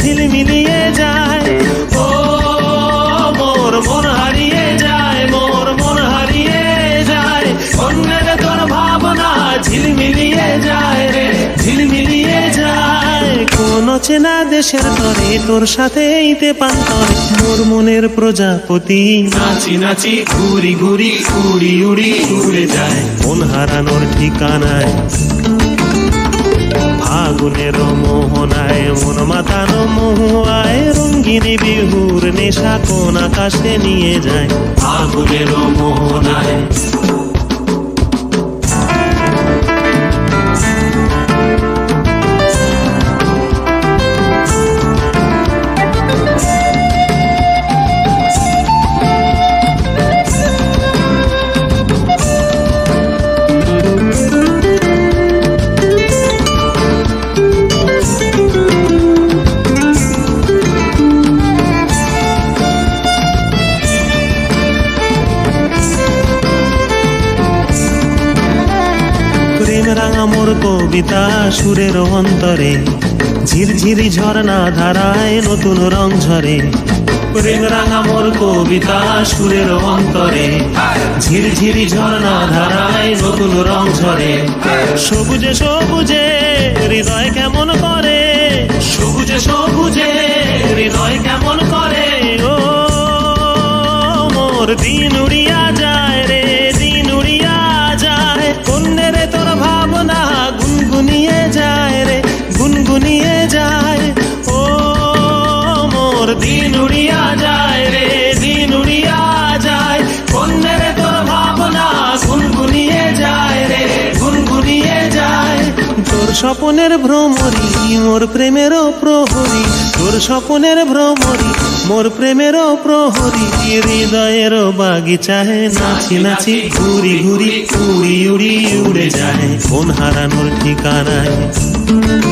ঝিলমিলিয়ে যায়। ও মোর মন হারিয়ে যায় মোর মন হারিয়ে যায়। কন্যের তোর ভাবনা ঝিলমিলিয়ে যায় রে ঝিলমিলিয়ে যায়। কোন চেনা দেশের তরে তোর সাথে ইতে পান্তরে মোর মনের প্রজাপতি নাচি নাচি ঘুরি ঘুরি উড়ি উড়ি উড়ে যায়। মন হারানোর ঠিকানায় ফাগুনের মোহনায় মন মাতানো মহুয়ায় রঙ্গিনী বিহুর নেশা কোন আকাশে নিয়ে যায়। ফাগুনের মোহনায় রাঙা কবিতা সুরের অন্তরে। ঝিরঝিরি ঝর্ণা ধারায় নতুন রং ঝরে। প্রেম রাঙা মোর কবিতা সুরের অন্তরে। ঝিরঝিরি ঝর্ণা ধারায় নতুন রং ঝরে। সবুজে সবুজে হৃদয় কেমন করে? সবুজে সবুজে হৃদয় কেমন করে? ও, মোর দিন দিন উড়িয়া যায় রে, দিন উড়িয়া যায়। কন্যের তোর ভাবনা গুনগুনিয়ে যায় রে, গুনগুনিয়ে যায়। তোর স্বপনের ভ্রমরি, মোর প্রেমেরও প্রহরী। তোর স্বপনের ভ্রমরি, মোর প্রেমেরও প্রহরী। হৃদয়ের বাগিচায় নাচি নাচি ঘুরি ঘুরি, উড়ি উড়ি উড়ে যায়। কোন হারানোর ঠিকানায়।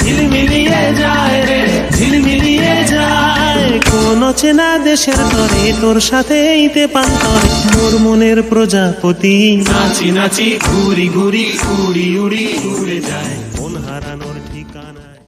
ঝিলমিলিয়ে যায় রে ঝিলমিলিয়ে যায়। কোন চেনা দেশের তরে তোর সাথে এইতে পান্তরে মোর মনের প্রজাপতি। নাচি নাচি ঘুরি ঘুরি উড়ি উড়ি ঘুরে যায়।